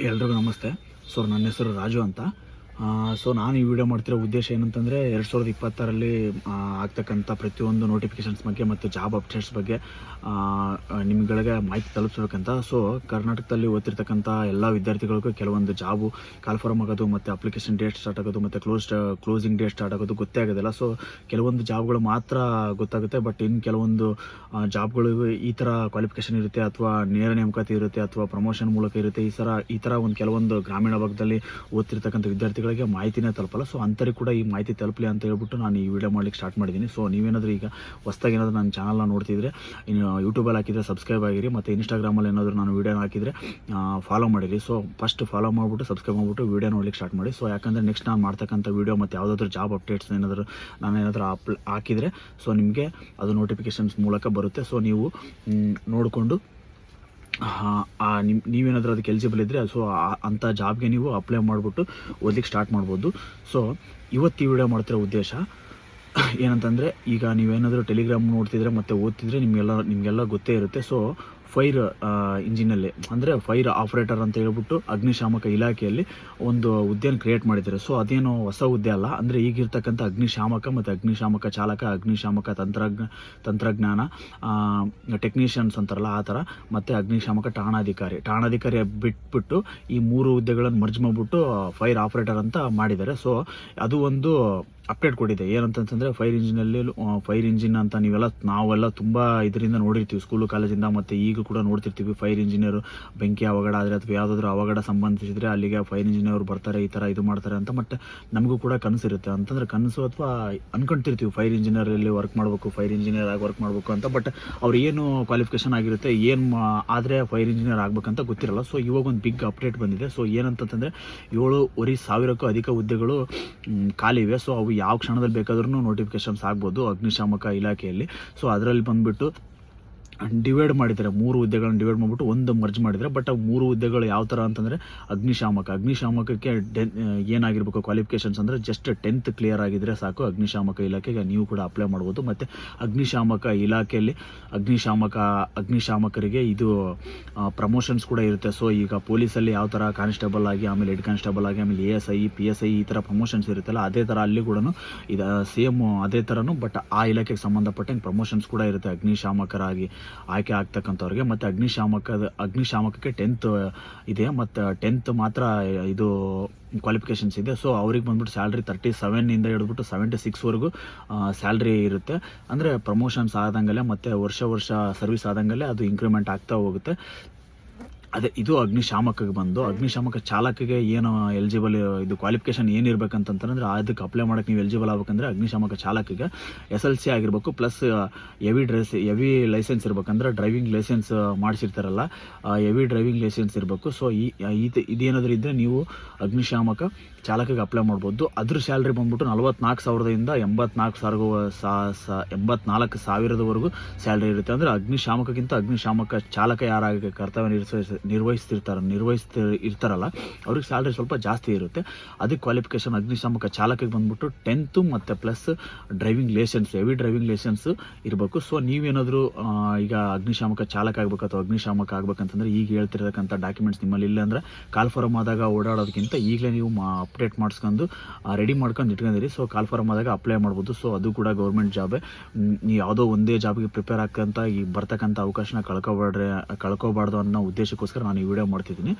ಎಲ್ರಿಗೂ ನಮಸ್ತೆ. ಸರ್ ನನ್ನ ಹೆಸರು ರಾಜು ಅಂತ. ಸೊ ನಾನು ಈ ವಿಡಿಯೋ ಮಾಡ್ತಿರೋ ಉದ್ದೇಶ ಏನಂತಂದರೆ ಎರಡು ಸಾವಿರದ ಇಪ್ಪತ್ತರಲ್ಲಿ ಆಗ್ತಕ್ಕಂಥ ಪ್ರತಿಯೊಂದು ನೋಟಿಫಿಕೇಷನ್ಸ್ ಬಗ್ಗೆ ಮತ್ತು ಜಾಬ್ ಅಪ್ಡೇಟ್ಸ್ ಬಗ್ಗೆ ನಿಮ್ಗಳಿಗೆ ಮಾಹಿತಿ ತಲುಪಿಸ್ಬೇಕಂತ. ಸೊ ಕರ್ನಾಟಕದಲ್ಲಿ ಓದ್ತಿರ್ತಕ್ಕಂಥ ಎಲ್ಲ ವಿದ್ಯಾರ್ಥಿಗಳಿಗೂ ಕೆಲವೊಂದು ಜಾಬು ಕಾಲ್ಫಾರ್ಮ್ ಆಗೋದು ಮತ್ತು ಅಪ್ಲಿಕೇಶನ್ ಡೇಟ್ ಸ್ಟಾರ್ಟ್ ಆಗೋದು ಮತ್ತು ಕ್ಲೋಸ್ ಕ್ಲೋಸಿಂಗ್ ಡೇಟ್ ಸ್ಟಾರ್ಟ್ ಆಗೋದು ಗೊತ್ತೇ ಆಗೋದಿಲ್ಲ. ಸೊ ಕೆಲವೊಂದು ಜಾಬ್ಗಳು ಮಾತ್ರ ಗೊತ್ತಾಗುತ್ತೆ ಬಟ್ ಇನ್ನು ಕೆಲವೊಂದು ಜಾಬ್ಗಳು ಈ ಥರ ಕ್ವಾಲಿಫಿಕೇಷನ್ ಇರುತ್ತೆ ಅಥವಾ ನೇರ ನೇಮಕಾತಿ ಇರುತ್ತೆ ಅಥವಾ ಪ್ರಮೋಷನ್ ಮೂಲಕ ಇರುತ್ತೆ. ಈ ಥರ ಈ ಥರ ಒಂದು ಕೆಲವೊಂದು ಗ್ರಾಮೀಣ ಭಾಗದಲ್ಲಿ ಓದ್ತಿರ್ತಕ್ಕಂಥ ವಿದ್ಯಾರ್ಥಿಗಳಿಗೆ ಮಾಹಿತಿನೇ ತಲುಪಲ್ಲ. ಸೊ ಅಂಥವ್ರಿಗೆ ಕೂಡ ಈ ಮಾಹಿತಿ ತಲುಪಲಿ ಅಂತ ಹೇಳ್ಬಿಟ್ಟು ನಾನು ಈ ವಿಡಿಯೋ ಮಾಡ್ಲಿಕ್ಕೆ ಸ್ಟಾರ್ಟ್ ಮಾಡಿದ್ದೀನಿ ಸೊ ನೀವೇನಾದರೂ ಈಗ ಹೊಸ್ದಾಗಿ ಏನಾದರೂ ನನ್ನ ಚಾನಲ್ನ ನೋಡ್ತಿದ್ರೆ, ಇನ್ನು ಯೂಟ್ಯೂಬಲ್ಲಿ ಹಾಕಿದರೆ ಸಬ್ಸ್ಕ್ರೈಬ್ ಆಗಿರಿ, ಮತ್ತು ಇನ್ಸ್ಟಾಗ್ರಾಮಲ್ಲಿ ಏನಾದರೂ ನಾನು ವೀಡಿಯೋನ ಹಾಕಿದರೆ ಫಾಲೋ ಮಾಡಿರಿ. ಸೊ ಫಸ್ಟ್ ಫಾಲೋ ಮಾಡಿಬಿಟ್ಟು ಸಬ್ಸ್ಕ್ರೈಬ್ ಮಾಡಿಬಿಟ್ಟು ವೀಡಿಯೋ ನೋಡ್ಲಿಕ್ಕೆ ಸ್ಟಾರ್ಟ್ ಮಾಡಿ. ಸೊ ಯಾಕಂದರೆ ನೆಕ್ಸ್ಟ್ ನಾನು ಮಾಡ್ತಕ್ಕಂಥ ವೀಡಿಯೋ ಮತ್ತು ಯಾವುದಾದ್ರೂ ಜಾಬ್ ಅಪ್ಡೇಟ್ಸ್ ಏನಾದರೂ ನಾನು ಏನಾದರೂ ಅಪ್ ಹಾಕಿದರೆ ಸೊ ನಿಮಗೆ ಅದು ನೋಟಿಫಿಕೇಷನ್ಸ್ ಮೂಲಕ ಬರುತ್ತೆ. ಸೊ ನೀವು ನೋಡಿಕೊಂಡು ನಿಮ್ಮ ನೀವೇನಾದರೂ ಅದಕ್ಕೆ ಎಲಿಜಿಬಲ್ ಇದ್ದರೆ ಸೊ ಅಂಥ ಜಾಬ್ಗೆ ನೀವು ಅಪ್ಲೈ ಮಾಡಿಬಿಟ್ಟು ಓದಲಿಕ್ಕೆ ಸ್ಟಾರ್ಟ್ ಮಾಡ್ಬೋದು. ಸೊ ಇವತ್ತು ಈ ವಿಡಿಯೋ ಮಾಡ್ತಿರೋ ಉದ್ದೇಶ, ಏನಂತಂದರೆ, ಈಗ ನೀವೇನಾದರೂ ಟೆಲಿಗ್ರಾಮ್ ನೋಡ್ತಿದ್ರೆ ಮತ್ತು ಓದ್ತಿದ್ರೆ ನಿಮಗೆಲ್ಲ ನಿಮಗೆಲ್ಲ ಗೊತ್ತೇ ಇರುತ್ತೆ. ಸೊ ಫೈರ್ ಇಂಜಿನಲ್ಲಿ. ಅಂದರೆ ಫೈರ್ ಆಪ್ರೇಟರ್ ಅಂತ ಹೇಳ್ಬಿಟ್ಟು ಅಗ್ನಿಶಾಮಕ ಇಲಾಖೆಯಲ್ಲಿ ಒಂದು ಹುದ್ದೆಯನ್ನು ಕ್ರಿಯೇಟ್ ಮಾಡಿದ್ದಾರೆ. ಸೊ, ಅದೇನು ಹೊಸ ಹುದ್ದೆ ಅಲ್ಲ. ಅಂದರೆ ಈಗಿರ್ತಕ್ಕಂಥ ಅಗ್ನಿಶಾಮಕ ಮತ್ತು ಅಗ್ನಿಶಾಮಕ ಚಾಲಕ, ಅಗ್ನಿಶಾಮಕ ತಂತ್ರಜ್ಞ, ತಂತ್ರಜ್ಞಾನ ಟೆಕ್ನಿಷಿಯನ್ಸ್ ಅಂತಾರಲ್ಲ, ಆ ಥರ. ಮತ್ತು ಅಗ್ನಿಶಾಮಕ ಠಾಣಾಧಿಕಾರಿ. ಠಾಣಾಧಿಕಾರಿ ಬಿಟ್ಬಿಟ್ಟು ಈ ಮೂರು ಹುದ್ದೆಗಳನ್ನು ಮರ್ಜ್ ಮಾಡಿಬಿಟ್ಟು ಫೈರ್ ಆಪ್ರೇಟರ್ ಅಂತ ಮಾಡಿದ್ದಾರೆ. ಸೊ, ಅದು ಒಂದು ಅಪ್ಡೇಟ್ ಕೊಟ್ಟಿದೆ. ಏನಂತಂತಂದರೆ ಫೈರ್ ಇಂಜಿನಲ್ಲಿ ಫೈರ್ ಇಂಜಿನ್ ಅಂತ ನೀವೆಲ್ಲ, ನಾವೆಲ್ಲ ತುಂಬ ಇದರಿಂದ ನೋಡಿರ್ತೀವಿ. ಸ್ಕೂಲು, ಕಾಲೇಜಿಂದ ಮತ್ತು ಈಗ ಕೂಡ ನೋಡ್ತಿರ್ತೀವಿ. ಫೈರ್ ಇಂಜಿನಿಯರು ಬೆಂಕಿ ಅವಘಡ ಆದರೆ ಅಥವಾ ಯಾವುದಾದ್ರೂ ಅವಘಡ ಸಂಬಂಧಿಸಿದರೆ ಅಲ್ಲಿಗೆ ಫೈರ್ ಇಂಜಿನಿಯರ್ ಬರ್ತಾರೆ, ಈ ಥರ ಇದು ಮಾಡ್ತಾರೆ ಅಂತ ಬಟ್ ನಮಗೂ ಕೂಡ ಕನಸಿರುತ್ತೆ. ಅಂತಂದರೆ ಕನಸು ಅಥವಾ ಅನ್ಕೊಂತಿರ್ತೀವಿ ಫೈರ್ ಇಂಜಿನಿಯರಲ್ಲಿ ವರ್ಕ್ ಮಾಡಬೇಕು, ಫೈರ್ ಇಂಜಿನಿಯರ್ ಆಗಿ ವರ್ಕ್ ಮಾಡಬೇಕು ಅಂತ. ಬಟ್ ಅವ್ರು ಏನು ಕ್ವಾಲಿಫಿಕೇಶನ್ ಆಗಿರುತ್ತೆ, ಏನು ಆದರೆ ಫೈರ್ ಇಂಜಿನಿಯರ್ ಆಗ್ಬೇಕಂತ ಗೊತ್ತಿರಲ್ಲ. ಸೊ, ಇವಾಗ ಒಂದು ಬಿಗ್ ಅಪ್ಡೇಟ್ ಬಂದಿದೆ. ಸೊ ಏನಂತಂದರೆ ಏಳುವರೆ ಸಾವಿರಕ್ಕೂ ಅಧಿಕ ಹುದ್ದೆಗಳು ಖಾಲಿ ಇವೆ. ಸೊ, ಅವು ಯಾವ ಕ್ಷಣದಲ್ಲಿ ಬೇಕಾದ್ರೂ ನೋಟಿಫಿಕೇಶನ್ಸ್ ಆಗ್ಬೋದು ಅಗ್ನಿಶಾಮಕ ಇಲಾಖೆಯಲ್ಲಿ. ಸೊ ಅದರಲ್ಲಿ ಬಂದುಬಿಟ್ಟು ಡಿವೈಡ್ ಮಾಡಿದ್ದಾರೆ. ಮೂರು ಹುದ್ದೆಗಳನ್ನ ಡಿವೈಡ್ ಮಾಡಿಬಿಟ್ಟು ಒಂದು ಮರ್ಜ್ ಮಾಡಿದ್ರೆ ಬಟ್ ಆ ಮೂರು ಹುದ್ದೆಗಳು ಯಾವ ಥರ ಅಂತಂದರೆ ಅಗ್ನಿಶಾಮಕ. ಅಗ್ನಿಶಾಮಕಕ್ಕೆ ಡೆನ್ ಏನಾಗಿರ್ಬೇಕು ಕ್ವಾಲಿಫಿಕೇಷನ್ಸ್ ಅಂದರೆ ಜಸ್ಟ್ ಟೆಂತ್ ಕ್ಲಿಯರ್ ಆಗಿದ್ರೆ ಸಾಕು. ಅಗ್ನಿಶಾಮಕ ಇಲಾಖೆಗೆ ನೀವು ಕೂಡ ಅಪ್ಲೈ ಮಾಡ್ಬೋದು. ಮತ್ತು ಅಗ್ನಿಶಾಮಕ ಇಲಾಖೆಯಲ್ಲಿ ಅಗ್ನಿಶಾಮಕ, ಅಗ್ನಿಶಾಮಕರಿಗೆ ಇದು ಪ್ರಮೋಷನ್ಸ್ ಕೂಡ ಇರುತ್ತೆ. ಸೊ ಈಗ ಪೊಲೀಸಲ್ಲಿ ಯಾವ ಥರ ಕಾನ್ಸ್ಟೇಬಲ್ ಆಗಿ, ಆಮೇಲೆ ಹೆಡ್ ಕಾನ್ಸ್ಟೇಬಲ್ ಆಗಿ, ಆಮೇಲೆ A S I P S I ಈ ಥರ ಪ್ರಮೋಷನ್ಸ್ ಇರುತ್ತಲ್ಲ, ಅದೇ ಥರ ಅಲ್ಲಿ ಕೂಡ ಇದು ಸೇಮ್ ಅದೇ ಥರನೂ ಬಟ್ ಆ ಇಲಾಖೆಗೆ ಸಂಬಂಧಪಟ್ಟಂಗೆ ಪ್ರಮೋಷನ್ಸ್ ಕೂಡ ಇರುತ್ತೆ. ಅಗ್ನಿಶಾಮಕರಾಗಿ ಆಯ್ಕೆ ಆಗ್ತಕ್ಕಂಥವ್ರಿಗೆ. ಮತ್ತು ಅಗ್ನಿಶಾಮಕದ, ಅಗ್ನಿಶಾಮಕಕ್ಕೆ ಟೆಂತ್ ಇದೆ. ಮತ್ತು ಟೆಂತ್ ಮಾತ್ರ ಇದು ಕ್ವಾಲಿಫಿಕೇಷನ್ಸ್ ಇದೆ. ಸೊ ಅವ್ರಿಗೆ ಬಂದ್ಬಿಟ್ಟು ಸ್ಯಾಲ್ರಿ ತರ್ಟಿ ಸೆವೆನ್ನಿಂದ ಹಿಡಿದ್ಬಿಟ್ಟು ಸೆವೆಂಟಿ ಸಿಕ್ಸ್ವರೆಗೂ ಸ್ಯಾಲ್ರಿ ಇರುತ್ತೆ. ಅಂದರೆ ಪ್ರಮೋಷನ್ಸ್ ಆದಂಗಲ್ಲೇ, ಮತ್ತು ವರ್ಷ ವರ್ಷ ಸರ್ವಿಸ್ ಆದಂಗಲ್ಲೇ ಅದು ಇಂಕ್ರಿಮೆಂಟ್ ಆಗ್ತಾ ಹೋಗುತ್ತೆ. ಅದೇ ಇದು ಅಗ್ನಿಶಾಮಕಗೆ ಬಂದು ಅಗ್ನಿಶಾಮಕ ಚಾಲಕಗೆ ಏನು ಎಲಿಜಿಬಲ್ ಇದು ಕ್ವಾಲಿಫಿಕೇಶನ್ ಏನಿರ್ಬೇಕಂತಂತಂದ್ರೆ ಅದಕ್ಕೆ ಅಪ್ಲೈ ಮಾಡೋಕ್ಕೆ ನೀವು ಎಲಿಜಿಬಲ್ ಆಗ್ಬೇಕಂದ್ರೆ ಅಗ್ನಿಶಾಮಕ ಚಾಲಕಿಗೆ ಎಸ್ ಎಲ್ ಸಿ ಆಗಿರಬೇಕು plus heavy dress heavy license ಇರ್ಬೇಕಂದ್ರೆ driving licence ಮಾಡಿಸಿರ್ತಾರಲ್ಲ ಎವಿ ಡ್ರೈವಿಂಗ್ ಲೈಸೆನ್ಸ್ ಇರಬೇಕು. ಸೊ ಈ ಇದು ಇದೇನಾದರೂ ಇದ್ದರೆ ನೀವು ಅಗ್ನಿಶಾಮಕ ಚಾಲಕಿಗೆ ಅಪ್ಲೈ ಮಾಡ್ಬೋದು. ಅದ್ರ ಸ್ಯಾಲ್ರಿ ಬಂದ್ಬಿಟ್ಟು ನಲ್ವತ್ನಾಲ್ಕು ಸಾವಿರದಿಂದ ಎಂಬತ್ನಾಲ್ಕು ಸಾವಿರ ಸಾ ಸಾ- ಎಂಬತ್ನಾಲ್ಕು ಸಾವಿರದವರೆಗೂ ಸ್ಯಾಲ್ರಿ ಇರುತ್ತೆ. ಅಂದರೆ ಅಗ್ನಿಶಾಮಕಕ್ಕಿಂತ ಅಗ್ನಿಶಾಮಕ ಚಾಲಕ ಯಾರಾಗಿ ಕರ್ತವ್ಯ ನಿರ್ವಹಿಸ ನಿರ್ವಹಿಸ್ತಿರ್ತಾರ, ನಿರ್ವಹಿಸ್ತಿ, ಇರ್ತಾರಲ್ಲ, ಅವ್ರಿಗೆ ಸ್ಯಾಲ್ರಿ ಸ್ವಲ್ಪ ಜಾಸ್ತಿ ಇರುತ್ತೆ. ಅದಕ್ಕೆ ಕ್ವಾಲಿಫಿಕೇಷನ್ ಅಗ್ನಿಶಾಮಕ ಚಾಲಕಿಗೆ ಬಂದ್ಬಿಟ್ಟು ಟೆಂತು ಮತ್ತು plus driving licence heavy driving licence ಇರಬೇಕು. ಸೊ ನೀವೇನಾದರೂ ಈಗ ಅಗ್ನಿಶಾಮಕ ಚಾಲಕ ಆಗಬೇಕು ಅಥವಾ ಅಗ್ನಿಶಾಮಕ ಆಗ್ಬೇಕಂತಂದ್ರೆ ಈಗ ಹೇಳ್ತಿರತಕ್ಕಂಥ ಡಾಕ್ಯುಮೆಂಟ್ಸ್ ನಿಮ್ಮಲ್ಲಿ ಇಲ್ಲ ಅಂದರೆ ಕಾಲ್ ಫಾರಮ್ ಆದಾಗ ಓಡಾಡೋದಕ್ಕಿಂತ ಈಗಲೇ ನೀವು ಅಪ್ಡೇಟ್ ಮಾಡಿಸ್ಕೊಂಡು ರೆಡಿ ಮಾಡ್ಕೊಂಡು ಇಟ್ಕೊಂಡಿರಿ. ಸೊ ಕಾಲ್ ಫಾರಮ್ ಆದಾಗ ಅಪ್ಲೈ ಮಾಡ್ಬೋದು. ಸೊ ಅದು ಕೂಡ ಗೌರ್ಮೆಂಟ್ ಜಾಬೇ ನೀವು ಯಾವುದೋ ಒಂದೇ ಜಾಬ್ಗೆ ಪ್ರಿಪೇರ್ ಆಗ್ತಂತ ಈ ಬರ್ತಕ್ಕಂಥ ಅವಕಾಶನ ಕಳ್ಕೊಬೇಡ್ರೆ ಕಳ್ಕೊಬಾರ್ದು ಅನ್ನೋ ಉದ್ದೇಶಕ್ಕೋಸ್ಕರ ನಾನು ಈ ವಿಡಿಯೋ ಮಾಡ್ತಿದ್ದೀನಿ.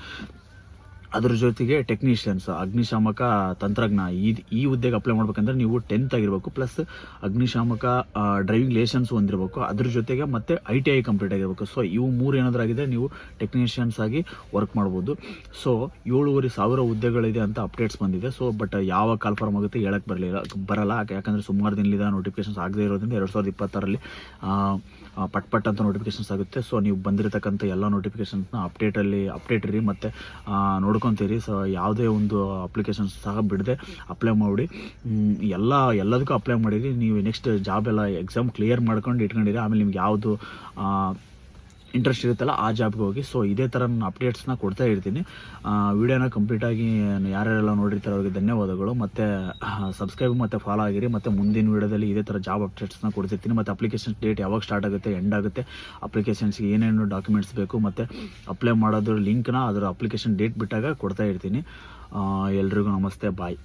ಅದ್ರ ಜೊತೆಗೆ ಟೆಕ್ನಿಷಿಯನ್ಸ್ ಅಗ್ನಿಶಾಮಕ ತಂತ್ರಜ್ಞ ಈ ಹುದ್ದೆಗೆ ಅಪ್ಲೈ ಮಾಡ್ಬೇಕಂದ್ರೆ ನೀವು ಟೆಂತ್ ಆಗಿರಬೇಕು ಪ್ಲಸ್ ಅಗ್ನಿಶಾಮಕ ಡ್ರೈವಿಂಗ್ ಲೈಸೆನ್ಸ್ ಹೊಂದಿರಬೇಕು. ಅದ್ರ ಜೊತೆಗೆ ಮತ್ತೆ ಐ ಟಿ ಐ ಕಂಪ್ಲೀಟ್ ಆಗಿರಬೇಕು. ಸೊ ಇವು ಮೂರು ಏನಾದರೂ ಆಗಿದೆ ನೀವು ಟೆಕ್ನಿಷಿಯನ್ಸ್ ಆಗಿ ವರ್ಕ್ ಮಾಡ್ಬೋದು. ಸೊ ಏಳುವರೆ ಸಾವಿರ ಹುದ್ದೆಗಳಿದೆ ಅಂತ ಅಪ್ಡೇಟ್ಸ್ ಬಂದಿದೆ. ಸೊ ಬಟ್ ಯಾವ ಕಾಲ್ಫಾರ್ಮ್ ಆಗುತ್ತೆ ಹೇಳಕ್ಕೆ ಬರಲಿಲ್ಲ, ಬರಲ್ಲ. ಯಾಕಂದರೆ ಸುಮಾರು ದಿನಲಿದ ನೋಟಿಫಿಕೇಶನ್ಸ್ ಆಗದೇ ಇರೋದ್ರಿಂದ ಎರಡು ಸಾವಿರದ ಇಪ್ಪತ್ತಾರಲ್ಲಿ ಪಟ್ ಪಟ್ ಅಂತ ನೋಟಿಫಿಕೇಶನ್ಸ್ ಆಗುತ್ತೆ. ಸೊ ನೀವು ಬಂದಿರತಕ್ಕಂಥ ಎಲ್ಲ ನೋಟಿಫಿಕೇಶನ್ಸ್ನ ಅಪ್ಡೇಟಲ್ಲಿ ಅಪ್ಡೇಟ್ ಇರಿ. ಮತ್ತು ನೋಡ್ಕೊತೀರಿ. ಸೊ ಯಾವುದೇ ಒಂದು ಅಪ್ಲಿಕೇಶನ್ ಸಹ ಬಿಡದೆ ಅಪ್ಲೈ ಮಾಡಿ ಎಲ್ಲ, ಎಲ್ಲದಕ್ಕೂ ಅಪ್ಲೈ ಮಾಡಿರಿ. ನೀವು ನೆಕ್ಸ್ಟ್ ಜಾಬ್ ಎಲ್ಲ ಎಕ್ಸಾಮ್ ಕ್ಲಿಯರ್ ಮಾಡ್ಕೊಂಡು ಇಟ್ಕೊಂಡಿರಿ. ಆಮೇಲೆ ನಿಮ್ಗೆ ಯಾವುದು ಇಂಟ್ರೆಸ್ಟ್ ಇರುತ್ತಲ್ಲ, ಆ ಜಾಬ್ಗೆ ಹೋಗಿ. ಸೊ ಇದೇ ಥರ ನಾನು ಅಪ್ಡೇಟ್ಸ್ನ ಕೊಡ್ತಾ ಇರ್ತೀನಿ. ವಿಡಿಯೋನ ಕಂಪ್ಲೀಟಾಗಿ ಯಾರ್ಯಾರೆಲ್ಲ ನೋಡಿರ್ತಾರೆ ಅವ್ರಿಗೆ ಧನ್ಯವಾದಗಳು. ಮತ್ತು ಸಬ್ಸ್ಕ್ರೈಬ್ ಮತ್ತು ಫಾಲೋ ಆಗಿರಿ. ಮತ್ತು ಮುಂದಿನ ವಿಡಿಯೋದಲ್ಲಿ ಇದೇ ಥರ ಜಾಬ್ ಅಪ್ಡೇಟ್ಸ್ನ ಕೊಡ್ತಿರ್ತೀನಿ ಮತ್ತು ಅಪ್ಲಿಕೇಶನ್ ಡೇಟ್ ಯಾವಾಗ ಸ್ಟಾರ್ಟ್ ಆಗುತ್ತೆ ಎಂಡ್ ಆಗುತ್ತೆ ಅಪ್ಲಿಕೇಶನ್ಸ್ಗೆ ಏನೇನು ಡಾಕ್ಯುಮೆಂಟ್ಸ್ ಬೇಕು, ಮತ್ತು ಅಪ್ಲೈ ಮಾಡೋದ್ರ ಲಿಂಕ್ನ ಅದರ ಅಪ್ಲಿಕೇಶನ್ ಡೇಟ್ ಬಿಟ್ಟಾಗ ಕೊಡ್ತಾ ಇರ್ತೀನಿ. ಎಲ್ರಿಗೂ ನಮಸ್ತೆ. ಬಾಯ್